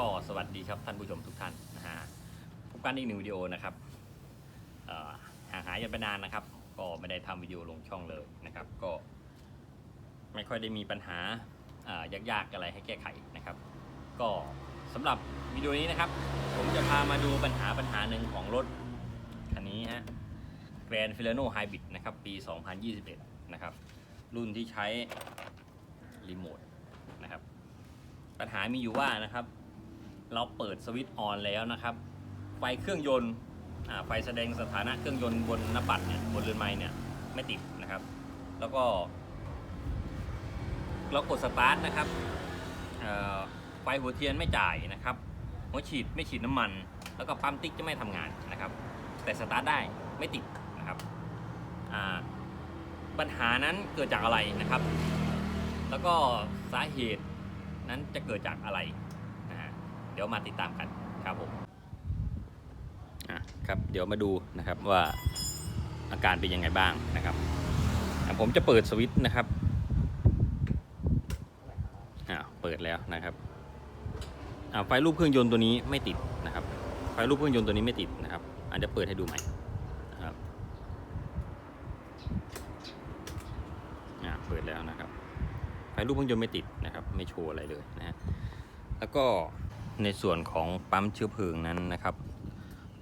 ก็สวัสดีครับท่านผู้ชมทุกท่านนะฮะพบกันอีกหนึ่งวิดีโอนะครับห่างหายกันไปนานนะครับ ก็ไม่ได้ทำวิดีโอลงช่องเลยนะครับ ก็ไม่ค่อยได้มีปัญหาายากๆอะไรให้แก้ไขนะครับ ก็สำหรับวิดีโอนี้นะครับ ผมจะพามาดูปัญหาปัญหาหนึ่งของรถคันนี้ฮะ Grand Filano Hybrid นะครับ ปี 2021 นะครับ รุ่นที่ใช้รีโมทนะครับ ปัญหามีอยู่ว่านะครับ เราเปิดสวิตช์ออนแล้วนะครับ ไฟเครื่องยนต์ไฟแสดงสถานะเครื่องยนต์บนหน้าปัดเนี่ยบนเรือนไม้เนี่ยไม่ติดนะครับ แล้วก็เรากดสตาร์ทนะครับไฟหัวเทียนไม่จ่ายนะครับ หัวฉีดไม่ฉีดน้ำมัน แล้วก็ปั๊มติ๊กจะไม่ทำงานนะครับ แต่สตาร์ทได้ไม่ติดนะครับปัญหานั้นเกิดจากอะไรนะครับ แล้วก็สาเหตุนั้นจะเกิดจากอะไร ดี๋ยวมาติดตามกันครับผมครับเดี๋ยวมาดูนะครับว่าอาการเป็นยังไงบ้างนะครับ ผมจะเปิดสวิตช์นะครับอ่าเปิดแล้วนะครับอ่าไฟรูปเครื่องยนต์ตัวนี้ไม่ติดนะครับ ไฟรูปเครื่องยนต์ตัวนี้ไม่ติดนะครับอาจจะเปิดให้ดูใหม่นะครับอ่าเปิดแล้วนะครับ ไฟรูปเครื่องยนต์ไม่ติดนะครับ ไม่โชว์อะไรเลยนะฮะแล้วก็ ในส่วนของปั๊มเชื้อเพลิงนั้นนะครับ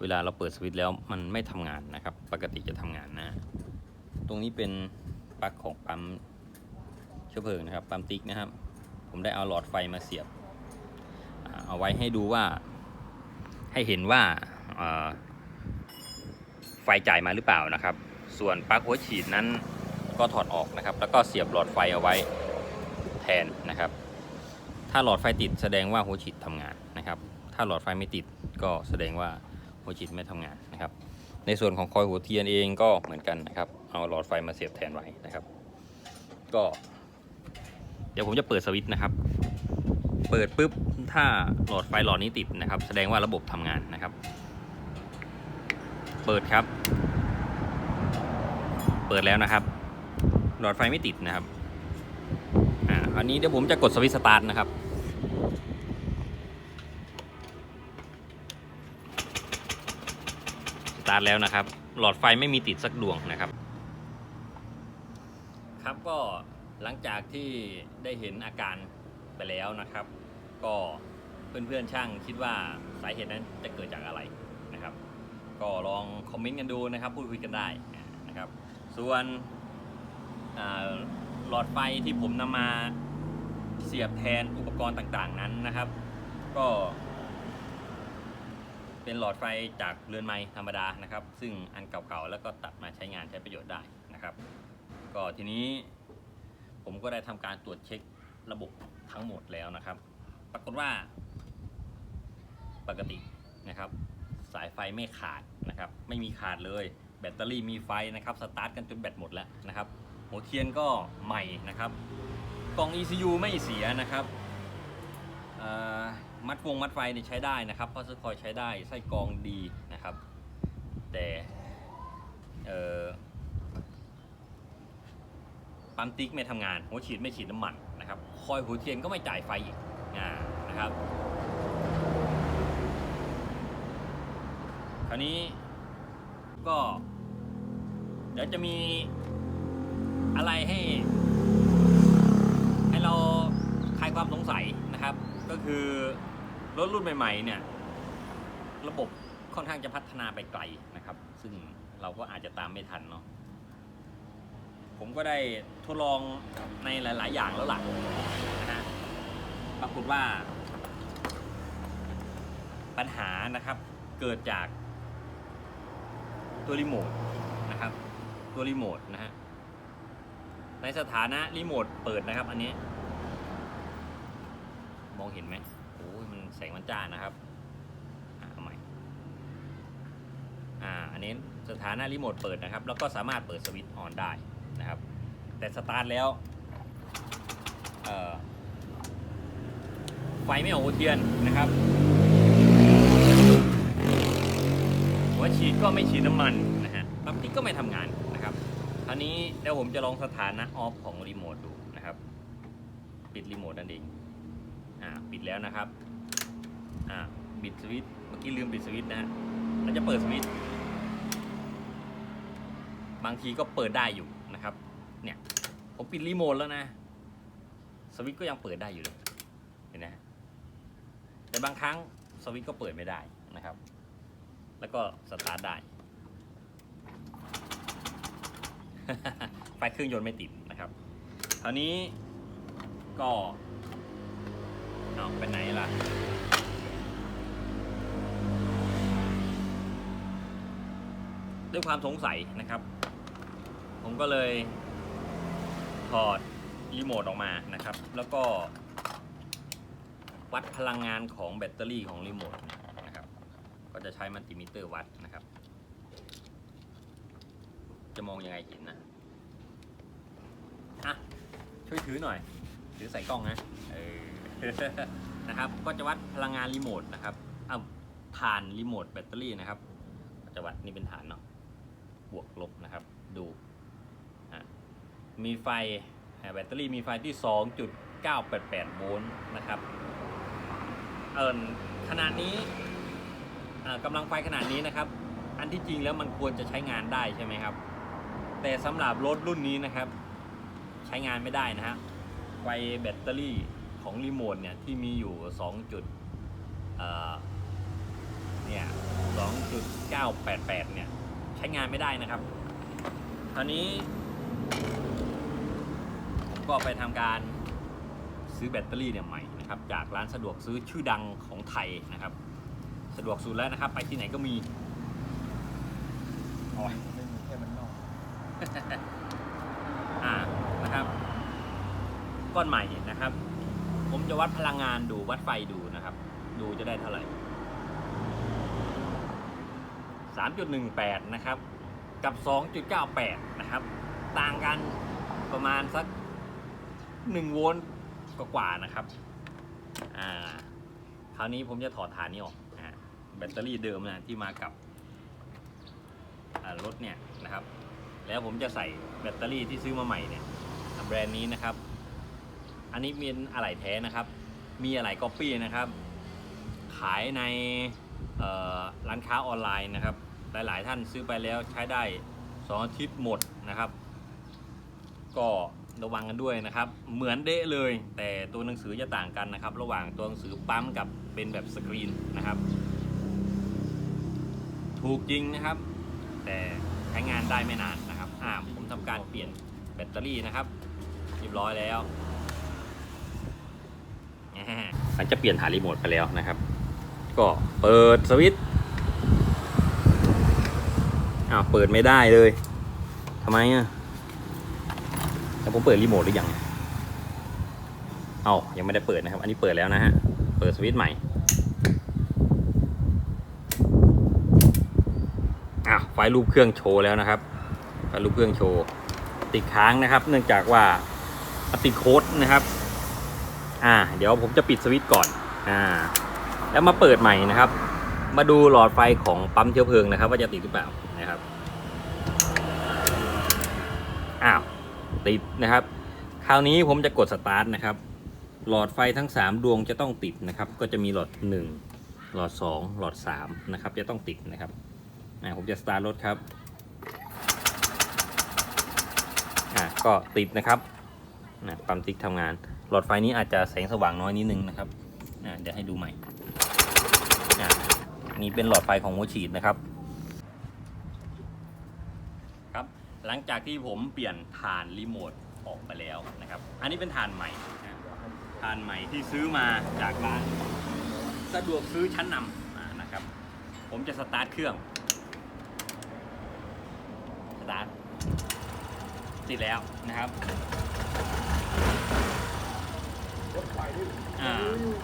เวลาเราเปิดสวิตช์แล้วมันไม่ทำงานนะครับ ปกติจะทำงานนะ ตรงนี้เป็นปลั๊กของปั๊มเชื้อเพลิงนะครับ ปั๊มติ๊กนะครับ ผมได้เอาหลอดไฟมาเสียบ เอาไว้ให้ดูว่า ให้เห็นว่าไฟจ่ายมาหรือเปล่านะครับ ส่วนปลั๊กหัวฉีดนั้นก็ถอดออกนะครับ แล้วก็เสียบหลอดไฟเอาไว้แทนนะครับ ถ้าหลอดไฟติดแสดงว่าหัวฉีดทำงาน ถ้าหลอดไฟไม่ติดก็แสดงว่าหัวฉีดไม่ทำงานนะครับ ในส่วนของคอยหัวเทียนเองก็เหมือนกันนะครับ เอาหลอดไฟมาเสียบแทนไว้นะครับ ก็ เดี๋ยวผมจะเปิดสวิตช์นะครับ เปิดปุ๊บถ้าหลอดไฟหลอดนี้ติดนะครับ แสดงว่าระบบทำงานนะครับ เปิดครับ เปิดแล้วนะครับ หลอดไฟไม่ติดนะครับอ่าอันนี้เดี๋ยวผมจะกดสวิตช์สตาร์ทนะครับ ตาร์ทแล้วนะครับ หลอดไฟไม่มีติดสักดวงนะครับ ครับก็หลังจากที่ได้เห็นอาการไปแล้วนะครับ ก็เพื่อนๆช่างคิดว่าสาเหตุนั้นจะเกิดจากอะไรนะครับ ก็ลองคอมเมนต์กันดูนะครับ พูดคุยกันได้นะครับ ส่วนหลอดไฟที่ผมนำมาเสียบแทนอุปกรณ์ต่างๆนั้นนะครับ ก็ เป็นหลอดไฟจากเรือนไม้ธรรมดานะครับ ซึ่งอันเก่าๆแล้วก็ตัดมาใช้งานใช้ประโยชน์ได้นะครับ ก็ทีนี้ผมก็ได้ทำการตรวจเช็คระบบทั้งหมดแล้วนะครับ ปรากฏว่า ปกตินะครับ สายไฟไม่ขาดนะครับ ไม่มีขาดเลย แบตเตอรี่มีไฟนะครับสตาร์ทกันจนแบตหมดแล้วนะครับหัวเทียนก็ใหม่นะครับกล่อง ECU ไม่เสียนะครับ มัดวงมัดไฟเนี่ยใช้ได้นะครับเพราะสคอยใช้ได้ไส้กรองดีนะครับ แต่เอ่อปั๊มติ๊กไม่ทำงาน หัวฉีดไม่ฉีดน้ำมันนะครับคอยหัวเทียนก็ไม่จ่ายไฟอีกนะครับคราวนี้ก็ เดี๋ยวจะมีอะไรให้ ให้เราคลายความสงสัย ก็คือรถรุ่นใหม่ๆเนี่ยระบบค่อนข้างจะพัฒนาไปไกลนะครับ ซึ่งเราก็อาจจะตามไม่ทันเนาะผมก็ได้ทดลองในหลาย ๆ อย่างแล้วหล่ะนะฮะปรากฏว่า ปัญหานะครับเกิดจากตัวรีโมทนะครับ ตัวรีโมทนะฮะในสถานะรีโมทเปิดนะครับ อันนี้ มองเห็นไหมโอ้ยมันแสงมันจ้านะครับอ่าเอาใหม่อ่าอันนี้สถานะรีโมทเปิดนะครับ แล้วก็สามารถเปิดสวิตช์ออนได้นะครับ แต่สตาร์ทแล้วเอ่อไฟไม่ออกเทียนนะครับหัวฉีดก็ไม่ฉีดน้ำมันนะฮะปั๊มติ๊กก็ไม่ทำงานนะครับคราวนี้เดี๋ยวผมจะลองสถานะออฟของรีโมทดูนะครับ ปิดรีโมทนั่นเอง อ่าปิดแล้วนะครับอ่าบิดสวิตช์เมื่อกี้ลืมบิดสวิตช์นะฮะแล้วจะเปิดสวิตช์บางทีก็เปิดได้อยู่นะครับ เนี่ยผมปิดรีโมทแล้วนะ สวิตช์ก็ยังเปิดได้อยู่เลยเห็นไหมฮะแต่บางครั้งสวิตช์ก็เปิดไม่ได้นะครับ แล้วก็สตาร์ทได้ไฟเครื่องยนต์ไม่ติดนะครับคราวนี้ก็ เอาไปไหนล่ะ ด้วยความสงสัยนะครับ ผมก็เลยถอดรีโมทออกมานะครับ แล้วก็วัดพลังงานของแบตเตอรี่ของรีโมทนะครับ ก็จะใช้มัลติมิเตอร์วัดนะครับ จะมองยังไงเห็นนะอะช่วยถือหน่อย ถือใส่กล้องนะ เออ นะครับ ก็จะวัดพลังงานรีโมทนะครับอ้าฐานรีโมทแบตเตอรี่นะครับก็จะวัดนี่เป็นฐานเนาะบวกลบนะครับ ดูอะมีไฟแบตเตอรี่มีไฟที่ 2.988 โวลต์นะครับเอิญขนาดนี้อ่ากำลังไฟขนาดนี้นะครับ อันที่จริงแล้วมันควรจะใช้งานได้ใช่ไหมครับ แต่สำหรับรถรุ่นนี้นะครับ ใช้งานไม่ได้นะฮะไฟแบตเตอรี่ ของรีโมทเนี่ยที่มีอยู่ 2 จุดเอ่อเนี่ย2.988 เนี่ยใช้งานไม่ได้นะครับคราวนี้ ผมก็ไปทำการซื้อแบตเตอรี่เนี่ยใหม่นะครับจากร้านสะดวกซื้อชื่อดังของไทยนะครับ สะดวกสุดแล้วนะครับ ไปที่ไหนก็มีโอ้ยไม่มีแค่มันนอกอ่านะครับ ก้อนใหม่นะครับ ผมจะวัดพลังงานดูวัดไฟดูนะครับ ดูจะได้เท่าไหร่ 3.18 นะครับ กับ 2.98 นะครับ ต่างกันประมาณสัก 1 โวลต์กว่าๆนะครับ อ่า คราวนี้ผมจะถอดฐานนี้ออกนะแบตเตอรี่เดิมนะที่มากับรถเนี่ยนะครับ แล้วผมจะใส่แบตเตอรี่ที่ซื้อมาใหม่เนี่ยแบรนด์นี้นะครับ อันนี้เป็นอะไหล่แท้นะครับ มีอะไหล่ก๊อปปี้นะครับ ขายในร้านค้าออนไลน์นะครับ หลายๆท่านซื้อไปแล้วใช้ได้สองอาทิตย์หมดนะครับ ก็ระวังกันด้วยนะครับ เหมือนเดะเลย แต่ตัวหนังสือจะต่างกันนะครับ ระหว่างตัวหนังสือปั๊มกับเป็นแบบสกรีนนะครับ ถูกจริงนะครับ แต่ใช้งานได้ไม่นานนะครับอ่าผมทำการเปลี่ยนแบตเตอรี่นะครับเรียบร้อยแล้ว หม่หลังจะเปลี่ยนฐานรีโมทไปแล้วนะครับ ก็เปิดสวิตช์อ้าวเปิดไม่ได้เลยทำไมอะแล้วผมเปิดรีโมทหรือยังเอ้ายังไม่ได้เปิดนะครับ อันนี้เปิดแล้วนะฮะ เปิดสวิตช์ใหม่อะไฟรูปเครื่องโชว์แล้วนะครับไฟรูปเครื่องโชว์ ติดค้างนะครับ เนื่องจากว่าติดโค้ดนะครับ อ่า เดี๋ยวผมจะปิดสวิตช์ก่อน อ่า แล้วมาเปิดใหม่นะครับ มาดูหลอดไฟของปั๊มเชื้อเพลิงนะครับ ว่าจะติดหรือเปล่านะครับ อ้าว ติดนะครับ คราวนี้ผมจะกดสตาร์ทนะครับ หลอดไฟทั้ง 3 ดวงจะต้องติดนะครับ ก็จะมีหลอด 1 หลอด 2 หลอด3นะครับ จะต้องติดนะครับ อ่า ผมจะสตาร์ทรถครับ อ่า ก็ติดนะครับนะปั๊มติ๊กทำงาน หลอดไฟนี้อาจจะแสงสว่างน้อยนิดนึงนะครับเดี๋ยวให้ดูใหม่นี่เป็นหลอดไฟของหัวฉีดนะครับ ครับ หลังจากที่ผมเปลี่ยนฐานรีโมทออกไปแล้วนะครับ อันนี้เป็นฐานใหม่ฐานใหม่ที่ซื้อมาจากร้านสะดวกซื้อชั้นนำนะครับ ผมจะสตาร์ทเครื่อง สตาร์ทติดแล้วนะครับ อ่า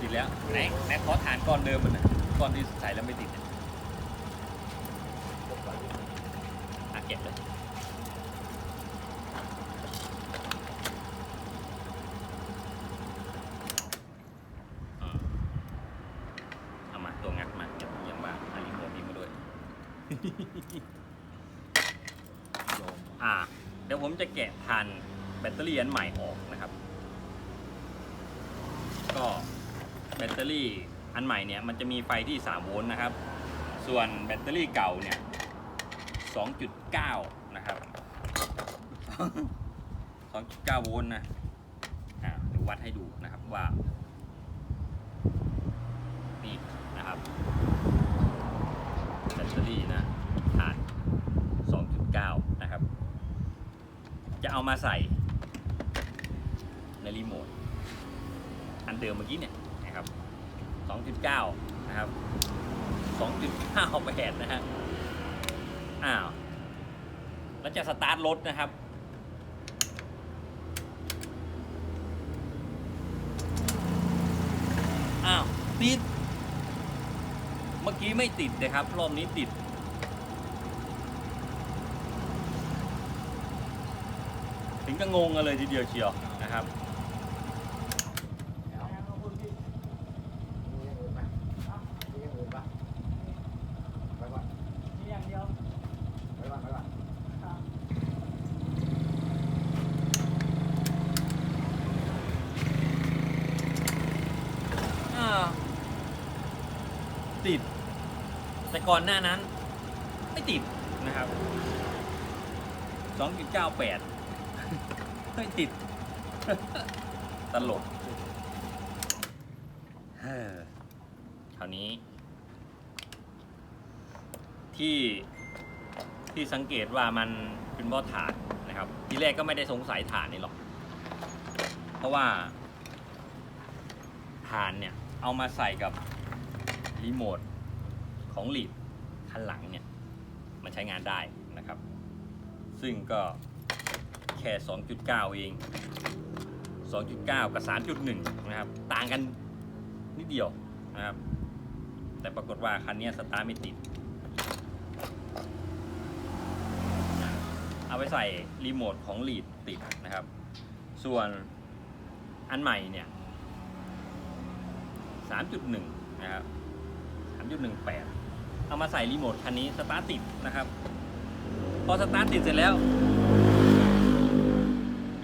ติดแล้วไหนไหนขอฐานก้อนเดิมมันนะก้อนที่ใส่แล้วไม่ติดเนี่ยรถไฟด้วยอะเก็บเลยอืมเอามาตัวงัดมาเก็บยังบ้างอันนี้โมดนี้มาด้วยยอมอ่า เดี๋ยวผมจะแกะทานแบตเตอรี่อันใหม่ออกนะครับ ก็แบตเตอรี่อันใหม่เนี่ยมันจะมีไฟที่ 3 โวลต์นะครับ ส่วนแบตเตอรี่เก่าเนี่ย 2.9 นะครับ 2.9 โวลต์นะอ่าเดี๋ยววัดให้ดูนะครับว่า นี่นะครับแบตเตอรี่นะฐาน2.9 นะครับ จะเอามาใส่ในรีโมท อันเดิมเมื่อกี้เนี่ยนะครับ2.9นะครับ2.98นะฮะอ้าวแล้วจะสตาร์ทรถนะครับอ้าวติด เมื่อกี้ไม่ติดนะครับ รอบนี้ติดถึงก็งงกันเลยทีเดียวเชียวนะครับ เอามีอย่างอื่นไหมมีอย่างอื่นปะไปก่อน มีอย่างเดียว ไปก่อนไปก่อน อ่าติด แต่ ก่อนหน้านั้น ไม่ติดนะครับ2.98ไม่ติด ตลกเฮ้อคราวนี้ ที่ที่สังเกตว่ามันเป็นบ่อถ่านนะครับ ทีแรกก็ไม่ได้สงสัยถ่านนี่หรอก เพราะว่าฐานเนี่ย เอามาใส่กับรีโมท ของลีดคันหลังเนี่ยมันใช้งานได้นะครับ ซึ่งก็แค่ 2.9 เอง 2.9 กับ 3.1 นะครับ ต่างกันนิดเดียวนะครับ แต่ปรากฏว่าคันนี้สตาร์ทไม่ติด เอาไปใส่รีโมทของลีดติดนะครับ ส่วนอันใหม่เนี่ย 3.1 นะครับ 3.18 เอามาใส่รีโมทคันนี้สตาร์ทติดนะครับ พอสตาร์ทติดเสร็จแล้ว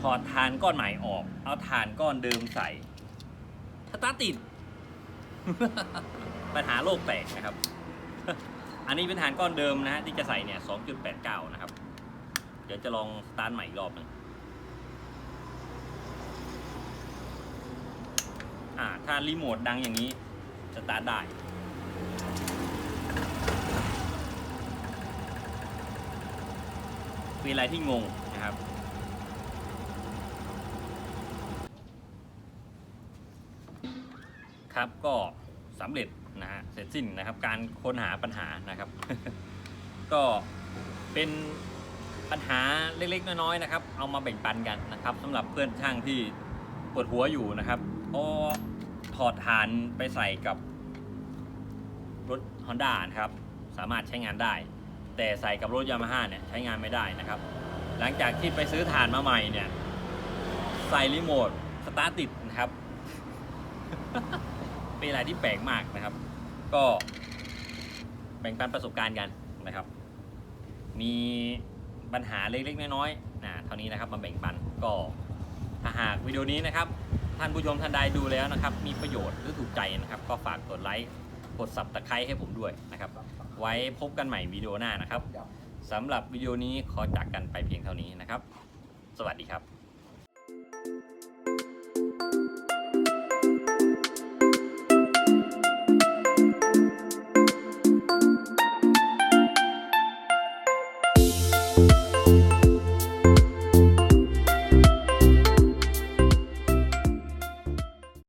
ถอดฐานก้อนใหม่ออก เอาฐานก้อนเดิมใส่สตาร์ทติด ปัญหาโลกแตกนะครับ อันนี้เป็นฐานก้อนเดิมนะฮะที่จะใส่เนี่ย2.89 นะครับ เดี๋ยวจะลองสตาร์ทใหม่อีกรอบหนึงอ่าถ้ารีโมทดังอย่างนี้สตาร์ทได้ เป็นอะไรที่งงนะครับ ครับก็สำเร็จนะฮะเสร็จสิ้นนะครับ การค้นหาปัญหานะครับ ก็เป็นปัญหาเล็กๆน้อยๆนะครับ เอามาแบ่งปันกันนะครับสำหรับเพื่อนช่างที่ปวดหัวอยู่นะครับพอถอดฐานไปใส่กับรถ Honda นะครับ สามารถใช้งานได้ แต่ใส่กับรถยามาฮ่าเนี่ยใช้งานไม่ได้นะครับ หลังจากที่ไปซื้อฐานมาใหม่เนี่ย ใส่รีโมทสตาร์ทติดนะครับ เป็นอะไรที่แปลกมากนะครับ ก็แบ่งปันประสบการณ์กันนะครับ มีปัญหาเล็กๆน้อยๆนะเท่านี้นะครับมาแบ่งปันก็ถ้าหากวิดีโอนี้นะครับ ท่านผู้ชมท่านใดดูแล้วนะครับ มีประโยชน์หรือถูกใจนะครับ ก็ฝากกดไลค์ กดสับตะไคร้ให้ผมด้วยนะครับ ไว้พบกันใหม่วิดีโอหน้านะครับยับสำหรับวิดีโอนี้ขอจากกันไปเพียงเท่านี้นะครับ สวัสดีครับ